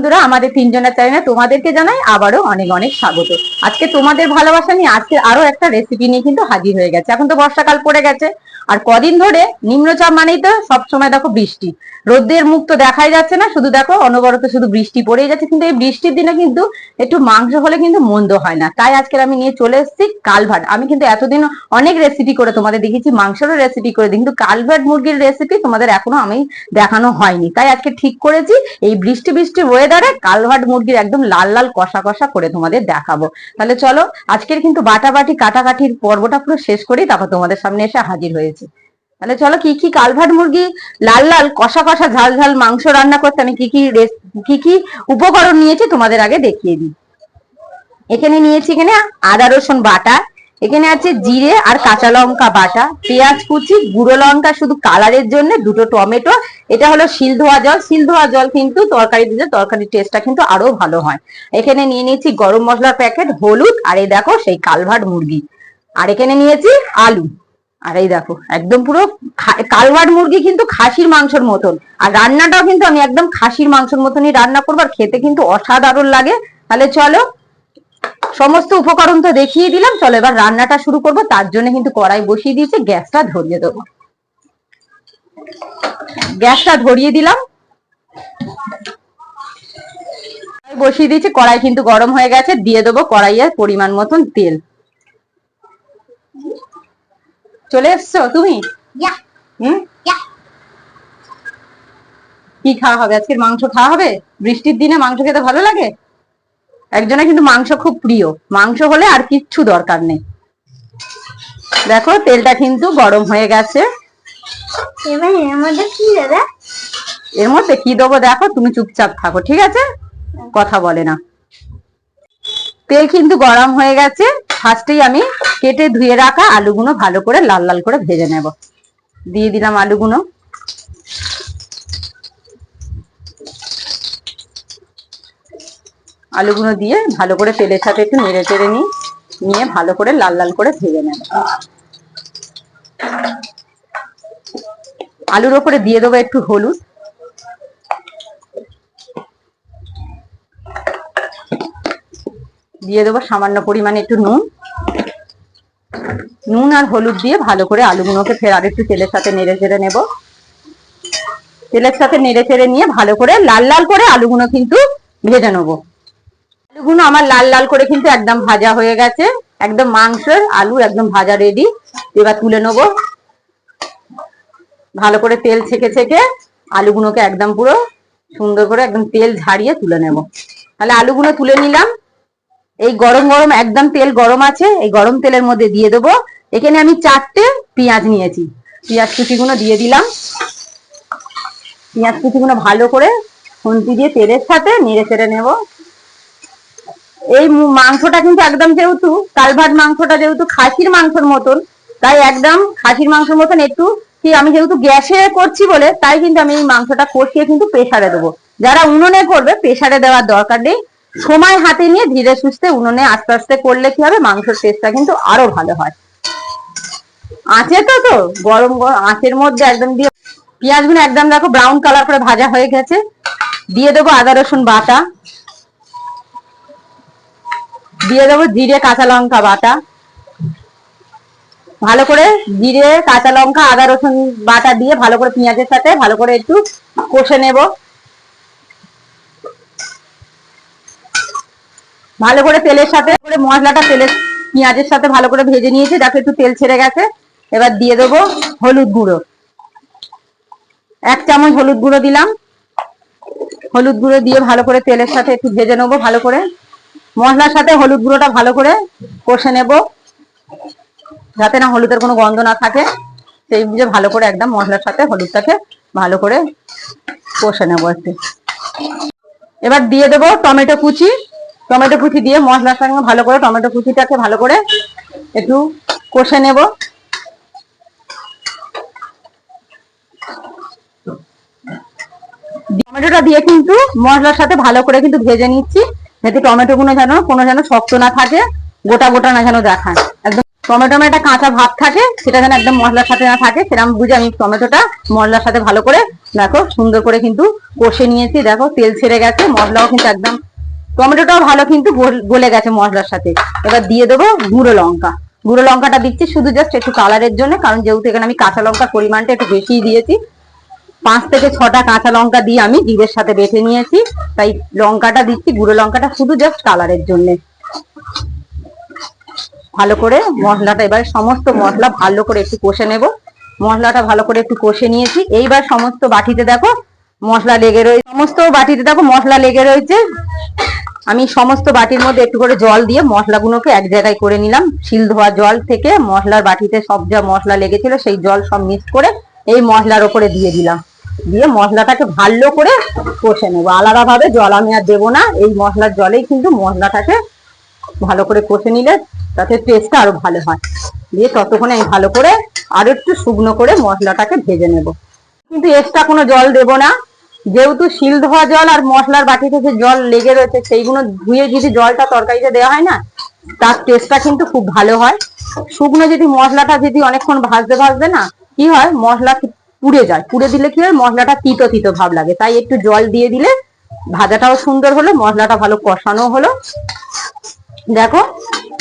বন্ধুরা, আমাদের তিনজনের চ্যানেলে তোমাদেরকে জানাই আবারও অনেক অনেক স্বাগত। আজকে তোমাদের ভালোবাসা নিয়ে আজকে আরও একটা রেসিপি নিয়ে কিন্তু হাজির হয়ে গেছে। এখন তো বর্ষাকাল পড়ে গেছে আর কদিন ধরে নিম্নচাপ মানেই তো সবসময় দেখো বৃষ্টি। রোদের মুখ তো দেখাই যাচ্ছে না, শুধু দেখো অনবরত শুধু বৃষ্টি পড়েই যাচ্ছে, কিন্তু এই বৃষ্টির দিনে কিন্তু একটু মাংস হলে কিন্তু মন্দ হয় না। তাই আজকে আমি নিয়ে চলে এসেছি কালভাট আমি কিন্তু এতদিন অনেক রেসিপি করে তোমাদের দেখেছি মাংসেরও রেসিপি করে কিন্তু কালভাট মুরগির রেসিপি তোমাদের এখনও আমি দেখানো হয়নি। তাই আজকে ঠিক করেছি, এই বৃষ্টি বৃষ্টি ওয়েদারে কালভাট মুরগির একদম লাল লাল কষা কষা করে তোমাদের দেখাবো। তাহলে চলো, আজকের কিন্তু বাটাবাটি কাটাকাটির পর্বটা পুরো শেষ করেই তারপর তোমাদের সামনে এসে হাজির হয়েছে। তাহলে চলো কি কি কালভাট মুরগি, লাল লাল, কষা কষা, ঝাল ঝাল মাংস রান্না করতে আমি কি কি কি কি উপকরণ নিয়েছি তোমাদের আগে দেখিয়ে দিই। এখানে নিয়েছি এখানে আদা, রসুন বাটা, এখানে আছে জিরে আর কাঁচা লঙ্কা বাটা, পেঁয়াজ কুচি, গুঁড়ো লঙ্কা শুধু কালারের জন্য, দুটো টমেটো, এটা হলো শিল ধোয়া জল। শিল ধোয়া জল কিন্তু তরকারি দিলে তরকারির টেস্টটা কিন্তু আরও ভালো হয়। এখানে নিয়ে নিয়েছি গরম মশলার প্যাকেট হলুদ, আর এই দেখো সেই কালভাট মুরগি। আর এখানে নিয়েছি আলু। আর এই দেখো, একদম পুরো কালভাট মুরগি কিন্তু খাসির মাংসের মতন। আর রান্নাটাও কিন্তু আমি একদম খাসির মাংসের মতনই রান্না করব, আর খেতে কিন্তু অসাধারণ লাগে। তাহলে চলো, সমস্ত উপকরণ তো দেখিয়ে দিলাম, চলো এবার রান্নাটা শুরু করব। তার জন্য কিন্তু কড়াই বসিয়ে দিয়েছি, গ্যাসটা ধরিয়ে দেবো। গ্যাসটা ধরিয়ে দিলাম। বসিয়ে দিয়েছি, কড়াই কিন্তু গরম হয়ে গেছে, দিয়ে দেবো কড়াইয়ের পরিমাণ মতন তেল। চলে এসছো তুমি? হুম? কি খাওয়া হবে? আজকের মাংস খাওয়া হবে? বৃষ্টির দিনে মাংস খেতে ভালো লাগে? একজনের কিন্তু মাংস খুব প্রিয়। মাংস হলে আর কিচ্ছু দরকার নেই। দেখো তেলটা কিন্তু গরম হয়ে গেছে। এবার এর মধ্যে কি দেবে? এর মধ্যে কি দেবো দেখো তুমি চুপচাপ থাকো ঠিক আছে? কথা বলে না। তেল কিন্তু গরম হয়ে গেছে। ফার্স্টেই আমি কেটে ধুয়ে রাখা আলুগুলো ভালো করে লাল লাল করে ভেজে নেব। দিয়ে দিলাম আলুগুলো। আলুগুলো দিয়ে ভালো করে তেলের সাথে একটু নেড়ে চেড়ে নিই, নিয়ে ভালো করে লাল লাল করে ভেজে নেব। আলুর ওপরে দিয়ে দেবো একটু হলুদ। দিয়ে দেবো সামান্য পরিমাণে একটু নুন। নুন আর হলুদ দিয়ে ভালো করে আলুগুলোকে ফের আর একটু তেলের সাথে নেড়ে চেড়ে নেব। তেলের সাথে নেড়ে চেড়ে নিয়ে ভালো করে লাল লাল করে আলুগুলো কিন্তু ভেজে নেব। আলুগুলো আমার লাল লাল করে কিন্তু একদম ভাজা হয়ে গেছে। একদম মাংসের আলু একদম ভাজা রেডি এবার তুলে নেব। ভালো করে তেল ছেঁকে ছেঁকে আলুগুলোকে একদম পুরো সুন্দর করে একদম তেল ঝাড়িয়ে তুলে নেব। তাহলে আলুগুলো তুলে নিলাম। এই গরম গরম একদম তেল গরম আছে, এই গরম তেলের মধ্যে দিয়ে দেবো। এখানে আমি চারটে পেঁয়াজ নিয়েছি। পেঁয়াজ কুচিগুলো দিয়ে দিলাম। পেঁয়াজ কুচিগুলো ভালো করে খুন্তি দিয়ে তেলের সাথে নেড়ে চেড়ে নেব। এই মাংসটা কিন্তু একদম যেহেতু কালভাট মাংসটা যেহেতু খাসির মাংসের মতন, তাই একদম খাসির মাংসের মতন একটু কি আমি যেহেতু গ্যাসে করছি বলে, তাই কিন্তু আমি এই মাংসটা কষিয়ে কিন্তু প্রেসারে দেবো। যারা উনুনে করবে প্রেসারে দেওয়ার দরকার নেই। সময় হাতে নিয়ে ধীরে সুস্থে উনুনে আস্তে আস্তে করলে কি হবে? মাংসের টেস্টটা কিন্তু আরও ভালো হয়। আঁচে তো তো, গরম গরম আঁচের মধ্যে একদম দিয়ে পেঁয়াজগুলো একদম দেখো ব্রাউন কালার করে ভাজা হয়ে গেছে। দিয়ে দেবো আদা, রসুন বাটা। দিয়ে দেবো জিরে, কাঁচা লঙ্কা বাটা। ভালো করে জিরে, কাঁচা লঙ্কা, আদা, রসুন বাটা দিয়ে ভালো করে পেঁয়াজের সাথে ভালো করে একটু কষে নেব। ভালো করে তেলের সাথে করে মশলাটা তেলের পেঁয়াজের সাথে ভালো করে ভেজে নিয়েছি, দেখো একটু তেল ছেড়ে গেছে। এবার দিয়ে দেবো হলুদ গুঁড়ো। এক চামচ হলুদ গুঁড়ো দিলাম। হলুদ গুঁড়ো দিয়ে ভালো করে তেলের সাথে একটু ভেজে নেব ভালো করে। মশলার সাথে হলুদ গুঁড়োটা ভালো করে কষে নেব, যাতে না হলুদের কোনো গন্ধ না থাকে। সেই বুঝে ভালো করে একদম মশলার সাথে হলুদটাকে ভালো করে কষে নেব একটু। এবার দিয়ে দেবো টমেটো কুচি। টমেটো কুচি দিয়ে মশলার সঙ্গে ভালো করে টমেটো কুচিটাকে ভালো করে একটু কষে নেব। টমেটোটা দিয়ে কিন্তু মশলার সাথে ভালো করে কিন্তু ভেজে নিচ্ছি, যাতে টমেটো গুলো যেন কোনো যেন শক্ত না থাকে, গোটা গোটা না যেন দেখায়। একদম টমেটো একটা কাঁচা ভাব থাকে, সেটা যেন একদম মশলার সাথে না থাকে, সেরকম বুঝে আমি টমেটোটা মশলার সাথে ভালো করে, দেখো সুন্দর করে কিন্তু কষে নিয়েছি, দেখো তেল ছেড়ে গেছে, মশলাও কিন্তু একদম টমেটোটাও ভালো কিন্তু গল- গেছে মশলার সাথে। এবার দিয়ে দেবো গুঁড়ো লঙ্কা। গুঁড়ো লঙ্কাটা দিচ্ছি শুধু জাস্ট একটু কালারের জন্য, কারণ যেহেতু এখানে আমি কাঁচা লঙ্কার পরিমাণটা একটু বেশিই দিয়েছি। পাঁচ থেকে ছটা কাঁচা লঙ্কা দিয়ে আমি জিরের সাথে বেটে নিয়েছি। তাই লঙ্কাটা দিচ্ছি, গুঁড়ো লঙ্কাটা শুধু জাস্ট কালারের জন্য। ভালো করে মশলাটা এবার সমস্ত মশলা ভালো করে একটু কষে নেব। মশলাটা ভালো করে একটু কষে নিয়েছি। এইবার সমস্ত বাটিতে দেখো মশলা লেগে রয়েছে সমস্ত বাটিতে দেখো মশলা লেগে রয়েছে। আমি সমস্ত বাটির মধ্যে একটু করে জল দিয়ে মশলাগুলোকে এক জায়গায় করে নিলাম। শিল ধোয়া জল থেকে মশলার বাটিতে সব যা মশলা লেগেছিল সেই জল সব মিক্স করে এই মশলার ওপরে দিয়ে দিলাম। দিয়ে মশলাটাকে ভালো করে কষে নেব। আলাদা ভাবে জল আমি আর দেবো না। এই মশলার জলেই কিন্তু মশলাটাকে ভালো করে কষে নিলে তাতে টেস্টটা আরও ভালো হয়। দিয়ে ততক্ষণে আমি ভালো করে আরও একটু শুকনো করে মশলাটাকে ভেজে নেব। কিন্তু এক্সট্রা কোনো জল দেবো না। যেহেতু শিল ধোয়া জল আর মশলার বাটি থেকে জল লেগে রয়েছে, সেইগুলো ধুয়ে যদি জলটা তরকারিতে দেওয়া হয় না, তার টেস্টটা কিন্তু খুব ভালো হয়। শুকনো যদি মশলাটা যদি অনেকক্ষণ ভাজতে ভাজতে না, কি হয়? মশলা পুড়ে যায়। পুড়ে দিলে কি হয়? মশলাটা তিতো তিতো ভাব লাগে। তাই একটু জল দিয়ে দিলে ভাজাটাও সুন্দর হলো, মশলাটা ভালো কষানো হলো। দেখো,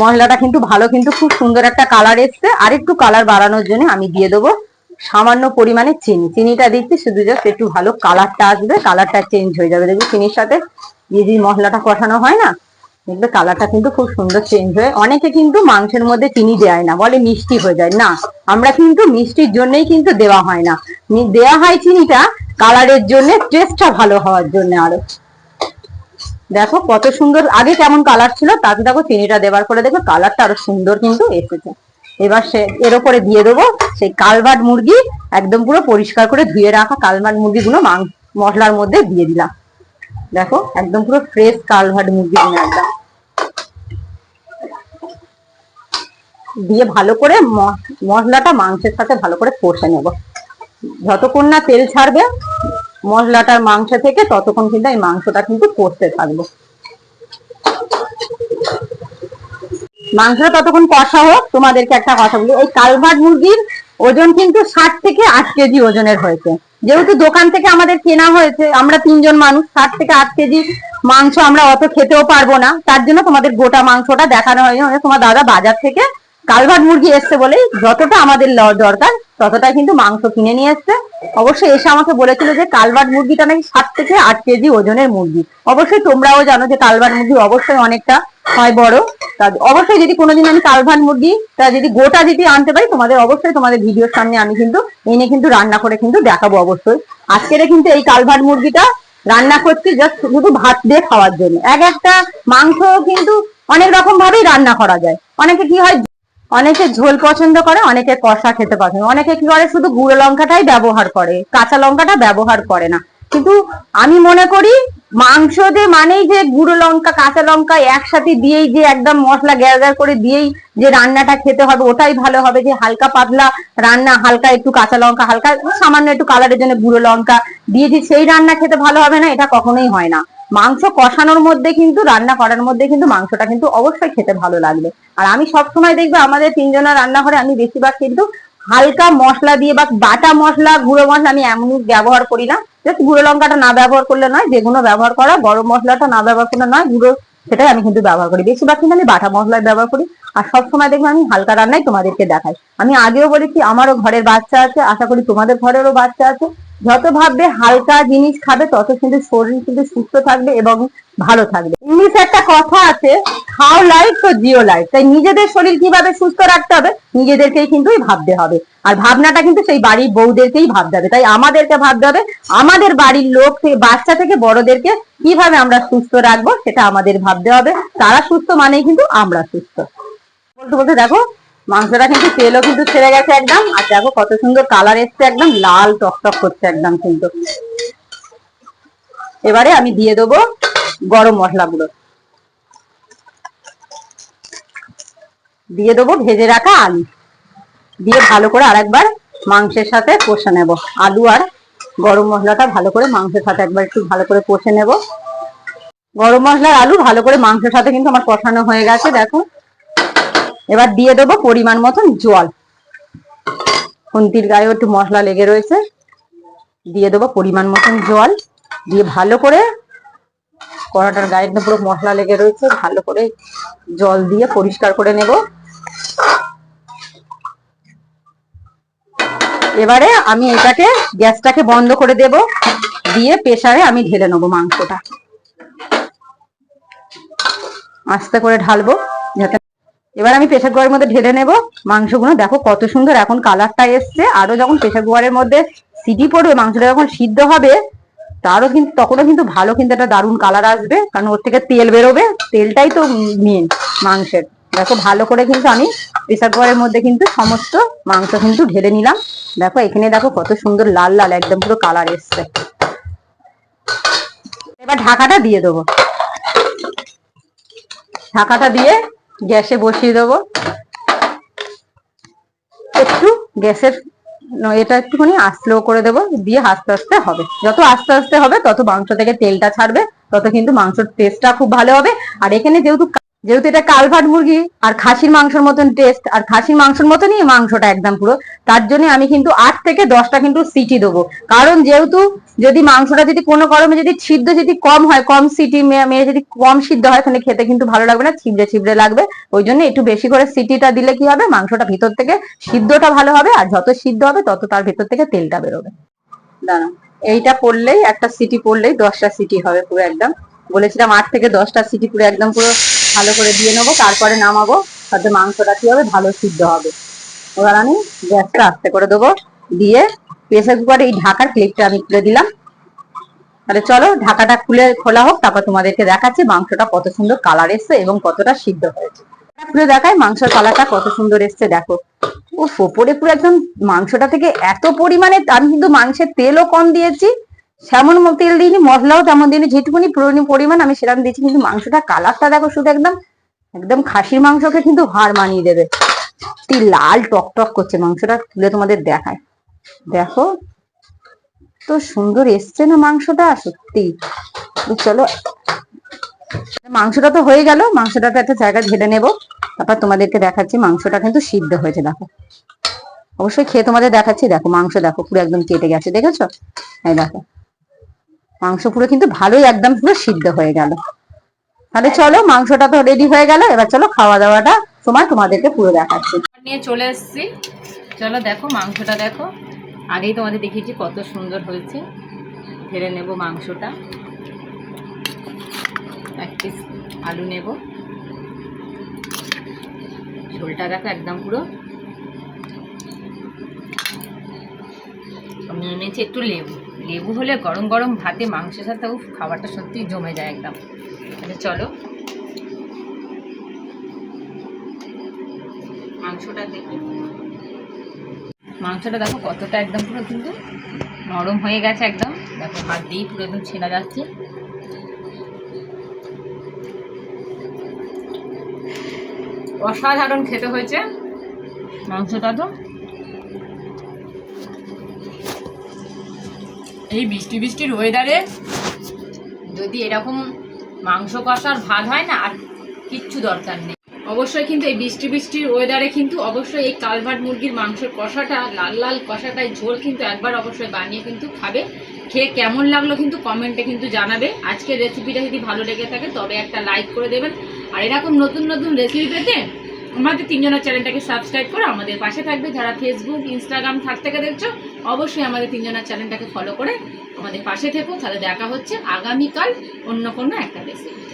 মশলাটা কিন্তু ভালো, কিন্তু খুব সুন্দর একটা কালার এসছে। আর একটু কালার বাড়ানোর জন্য আমি দিয়ে দেবো। সামান্য পরিমাণে চিনি। চিনিটা দিচ্ছি, শুধু জাস্ট একটু ভালো কালারটা আসবে কালারটা চেঞ্জ হয়ে যাবে। দেখবি চিনির সাথে যদি মশলাটা কষানো হয় না? দেখবে কালারটা কিন্তু খুব সুন্দর চেঞ্জ হয়ে, অনেকে কিন্তু মাংসের মধ্যে চিনি দেয় না, বলে মিষ্টি হয়ে যায়। না, আমরা কিন্তু মিষ্টির জন্যই কিন্তু দেওয়া হয় না। নি- দেওয়া হয় চিনিটা কালারের জন্য টেস্টটা ভালো হওয়ার জন্য আরও। দেখো কত সুন্দর, আগে কেমন কালার ছিল, তাতে দেখো চিনিটা দেওয়ার পরে দেখো কালারটা আরও সুন্দর কিন্তু এসেছে। এবার সে এর উপরে দিয়ে দেবো সেই কালভার্ট মুরগি একদম পুরো পরিষ্কার করে ধুয়ে রাখা কালভার্ট মুরগিগুলো মাং- মশলার মধ্যে দিয়ে দিলাম। দেখো, একদম পুরো ফ্রেশ কালভার্ট মুরগিগুলো একদম। দিয়ে ভালো করে মশলাটা মাংসের সাথে ভালো করে কষে নেব। যতক্ষণ না তেল ছাড়বে, মশলাটার মাংস থেকে ততক্ষণ কিন্তু এই মাংসটা কিন্তু কষতে থাকব। মাংসটা ততক্ষণ কষা হোক, তোমাদেরকে একটা কথা বলি, এই কালভার্ট মুরগির ওজন কিন্তু ষাট থেকে আট কেজি ওজনের হয়েছে। যেহেতু দোকান থেকে আমাদের কেনা হয়েছে, আমরা তিনজন মানুষ, ষাট থেকে আট কেজি মাংস আমরা অত খেতেও পারব না। তার জন্য তোমাদের গোটা মাংসটা দেখানো হয়নি মানে তোমার দাদা বাজার থেকে কালভার্ট মুরগি এসছে বলেই যতটা আমাদের দরকার ততটা কিন্তু মাংস কিনে নিয়ে এসছে। অবশ্যই এসে আমাকে বলেছিল যে কালভার্ট মুরগিটা নাকি ষাট থেকে আট কেজি ওজনের মুরগি। অবশ্যই তোমরাও জানো যে কালভার্ট মুরগি অবশ্যই অনেকটা হয় বড়, তা অবশ্যই যদি কোনোদিন আমি কালভার্ট মুরগি, তা যদি গোটা যদি আনতে পারি, তোমাদের অবশ্যই তোমাদের ভিডিওর সামনে আমি কিন্তু এনে কিন্তু রান্না করে কিন্তু দেখাবো অবশ্যই। আজকের কিন্তু এই কালভার্ট মুরগিটা রান্না করছি জাস্ট শুধু ভাত দিয়ে খাওয়ার জন্য। এক একটা মাংস কিন্তু অনেক রকম ভাবেই রান্না করা যায়। অনেকে কি হয়, অনেকে ঝোল পছন্দ করে, অনেকে কষা খেতে পছন্দ অনেকে কি করে, শুধু গুঁড়ো লঙ্কাটাই ব্যবহার করে, কাঁচা লঙ্কাটা ব্যবহার করে না। কিন্তু আমি মনে করি মাংস যে মানেই যে গুঁড়ো লঙ্কা, কাঁচা লঙ্কা একসাথে দিয়েই যে একদম মশলা গ্যার করে দিয়েই যে রান্নাটা খেতে হবে, ওটাই ভালো হবে। যে হালকা পাতলা রান্না, হালকা একটু কাঁচা লঙ্কা, হালকা সামান্য একটু কালারের জন্য গুঁড়ো লঙ্কা দিয়ে যে সেই রান্না খেতে ভালো হবে না, এটা কখনোই হয় না। মাংস কষানোর মধ্যে কিন্তু, রান্না করার মধ্যে কিন্তু মাংসটা কিন্তু অবশ্যই খেতে ভালো লাগবে। আর আমি সব সময় দেখব আমাদের তিনজনের রান্নাঘরে, আমি বেশিরভাগ কিন্তু হালকা মশলা দিয়ে বা বাটা মশলা, গুঁড়ো মশলা আমি এমনই ব্যবহার করি না। জাস্ট গুঁড়ো লঙ্কাটা না ব্যবহার করলে নয় যেগুলো ব্যবহার করা, গরম মশলাটা না ব্যবহার করলে নয়, গুঁড়ো সেটাই আমি কিন্তু ব্যবহার করি। বেশিরভাগ কিন্তু আমি বাটা মশলা ব্যবহার করি। আর সবসময় দেখব আমি হালকা রান্নাই তোমাদেরকে দেখাই। আমি আগেও বলেছি, আমারও ঘরের বাচ্চা আছে, আশা করি তোমাদের ঘরেরও বাচ্চা আছে। যত ভাববে হালকা জিনিস খাবে, তত কিন্তু শরীর কিন্তু সুস্থ থাকবে এবং ভালো থাকবে। ইংলিশে একটা কথা আছে হাউ লাইফ তো জিও লাইফ তাই নিজেদের শরীর কীভাবে সুস্থ রাখতে হবে, নিজেদেরকেই কিন্তু ভাবতে হবে। আর ভাবনাটা কিন্তু সেই বাড়ির বউদেরকেই ভাবতে হবে। তাই আমাদেরকে ভাবতে হবে, আমাদের বাড়ির লোক থেকে, বাচ্চা থেকে বড়দেরকে কীভাবে আমরা সুস্থ রাখব, সেটা আমাদের ভাবতে হবে। তারা সুস্থ মানেই কিন্তু আমরা সুস্থ। বলতে বলতে দেখো মাংসটা কিন্তু তেলও কিন্তু ছেড়ে গেছে একদম। আর দেখো কত সুন্দর কালার এসছে একদম, লাল টকটক করছে একদম কিন্তু। এবারে আমি দিয়ে দেবো গরম মশলাগুলো। দিয়ে দেবো ভেজে রাখা আলু। দিয়ে ভালো করে আরেকবার মাংসের সাথে কষে নেব। আলু আর গরম মশলাটা ভালো করে মাংসের সাথে একবার একটু ভালো করে কষে নেব। গরম মশলার আলু ভালো করে মাংসের সাথে কিন্তু আমার কষানো হয়ে গেছে, দেখো। এবার দিয়ে দেবো পরিমাণ মতন জল। খুন্তির গায়ে একটু মশলা লেগে রয়েছে। দিয়ে দেবো পরিমাণ মতন জল। দিয়ে ভালো করে কড়াটার গায়ে পুরো মশলা লেগে রয়েছে, ভালো করে জল দিয়ে পরিষ্কার করে নেব। এবারে আমি এটাকে, গ্যাসটাকে বন্ধ করে দেব। দিয়ে প্রেসারে আমি ঢেলে নেব মাংসটা। আস্তে করে ঢালবো যাতে এবার আমি প্রেসার কুকারের মধ্যে ঢেলে নেব। মাংসগুলো দেখো কত সুন্দর এখন কালারটা এসছে। আরও যখন প্রেসার কুকারের মধ্যে সিটি পড়বে, মাংসটা যখন সিদ্ধ হবে, তারও কিন্তু তখনও কিন্তু ভালো কিন্তু একটা দারুণ কালার আসবে। কারণ ওর থেকে তেল বেরোবে। তেলটাই তো মেন মাংসের। দেখো ভালো করে কিন্তু আমি প্রেসার কুকারের মধ্যে কিন্তু সমস্ত মাংস কিন্তু ঢেলে নিলাম। দেখো এখানে দেখো কত সুন্দর লাল লাল, একদম পুরো কালার এসছে। এবার ঢাকাটা দিয়ে দেবো। ঢাকাটা দিয়ে গ্যাসে বসিয়ে দেব। একটু গ্যাসের এটা একটুখানি স্লো করে দেবো, দিয়ে আস্তে আস্তে হবে। যত আস্তে আস্তে হবে, তত মাংস থেকে তেলটা ছাড়বে, তত কিন্তু মাংসের টেস্টটা খুব ভালো হবে। আর এখানে যেহেতু যেহেতু এটা কালভাট মুরগি, আর খাসির মাংসের মতন টেস্ট আর খাসির মাংসের মতনই মাংসটা একদম পুরো, তার জন্য আমি কিন্তু আট থেকে দশটা কিন্তু সিটি দেবো। কারণ যেহেতু যদি মাংসটা যদি কোনো গরমে যদি সিদ্ধ যদি কম হয়, কম সিটি মেয়ে যদি কম সিদ্ধ হয়, তাহলে খেতে কিন্তু ভালো লাগবে না ছিবড়ে ছিবড়ে লাগবে। ওই জন্য একটু বেশি করে সিটিটা দিলে কি হবে, মাংসটা ভিতর থেকে সিদ্ধটা ভালো হবে, আর যত সিদ্ধ হবে, তত তার ভিতর থেকে তেলটা বেরোবে। এইটা পড়লেই, একটা সিটি পড়লেই দশটা সিটি হবে পুরো একদম। বলেছিলাম আট থেকে দশটা সিটি পুরো একদম পুরো ভালো করে দিয়ে নেব, তারপরে নামাবো। তাতে মাংসটা কি হবে? ভালো সিদ্ধ হবে। এবার আমি গ্যাসটা আস্তে করে দেবো। দিয়ে প্রেসার কুকারে এই ঢাকার ক্লিপটা আমি খুলে দিলাম। তাহলে চলো ঢাকাটা খুলে খোলা হোক, তারপর তোমাদেরকে দেখাচ্ছি মাংসটা কত সুন্দর কালার এসছে এবং কতটা সিদ্ধ হয়েছে। খুলে দেখাই, মাংসের কালারটা কত সুন্দর এসছে, দেখো। ও ওপরে পুরো একদম মাংসটা থেকে এত পরিমাণে, আমি কিন্তু মাংসের তেলও কম দিয়েছি। সেমন তেল দিইনি, মশলাও তেমন দিইনি, যেটুকুনি পুরোনি পরিমাণ আমি সেরকম দিয়েছি, কিন্তু মাংসটা কালারটা দেখো শুধু একদম একদম খাসির মাংসকে কিন্তু হার মানিয়ে দেবে। সত্যি লাল টক টক করছে, মাংসটা তুলে তোমাদের দেখায়। দেখো তো সুন্দর এসছে না মাংসটা, সত্যি। চলো, মাংসটা তো হয়ে গেল মাংসটা তো একটা জায়গায় ঢেলে নেব। তারপর তোমাদেরকে দেখাচ্ছি, মাংসটা কিন্তু সিদ্ধ হয়েছে, দেখো। অবশ্যই খেয়ে তোমাদের দেখাচ্ছি, দেখো, মাংস দেখো, পুরো একদম কেটে গেছে, দেখেছ? এই দেখো। মাংস পুরো কিন্তু ভালোই একদম পুরো সিদ্ধ হয়ে গেল। তাহলে চলো, মাংসটা তো রেডি হয়ে গেল, এবার চলো খাওয়া দাওয়াটা তোমার তোমাদেরকে পুরো দেখাচ্ছি। নিয়ে চলে এসেছি। চলো দেখো, মাংসটা দেখো। আগেই তোমাদের দেখিয়েছি কত সুন্দর হয়েছে। ঢেলে নেব মাংসটা। এক পিস আলু নেব। ঝোলটা দেখো একদম পুরো। নিয়ে নিয়েছি একটু লেবু। লেবু হলে গরম গরম ভাতে মাংসের সাথে, উফ, খাবারটা সত্যি জমে যায় একদম। তাহলে চলো। মাংসটা দেখি। মাংসটা দেখো কতটা একদম পুরো কিন্তু নরম হয়ে গেছে একদম। দেখো হাত দিয়েই পুরো একদম ছেঁড়া যাচ্ছে। অসাধারণ খেতে হয়েছে মাংসটা তো। এই বৃষ্টি বৃষ্টির ওয়েদারে যদি এরকম মাংস কষার ভাত হয় না, আর কিচ্ছু দরকার নেই। অবশ্যই কিন্তু এই বৃষ্টি বৃষ্টির ওয়েদারে কিন্তু অবশ্যই এই কালভার্ট মুরগির মাংসের কষাটা, লাল লাল কষাটাই ঝোল কিন্তু একবার অবশ্যই বানিয়ে কিন্তু খাবে। খেয়ে কেমন লাগল কিন্তু কমেন্টে কিন্তু জানাবে। আজকের রেসিপিটা যদি ভালো লেগে থাকে তবে একটা লাইক করে দেবেন। আর এরকম নতুন নতুন রেসিপি পেতে আমাদের তিনজনের চ্যানেলটাকে সাবস্ক্রাইব করে আমাদের পাশে থাকবে। যারা ফেসবুক ইনস্টাগ্রাম থাক থেকে দেখছ, অবশ্যই আমাদের তিনজনের চ্যানেলটাকে ফলো করে আমাদের পাশে থেকো। তাহলে দেখা হচ্ছে আগামীকাল অন্য কোনো একটা রেসিপিতে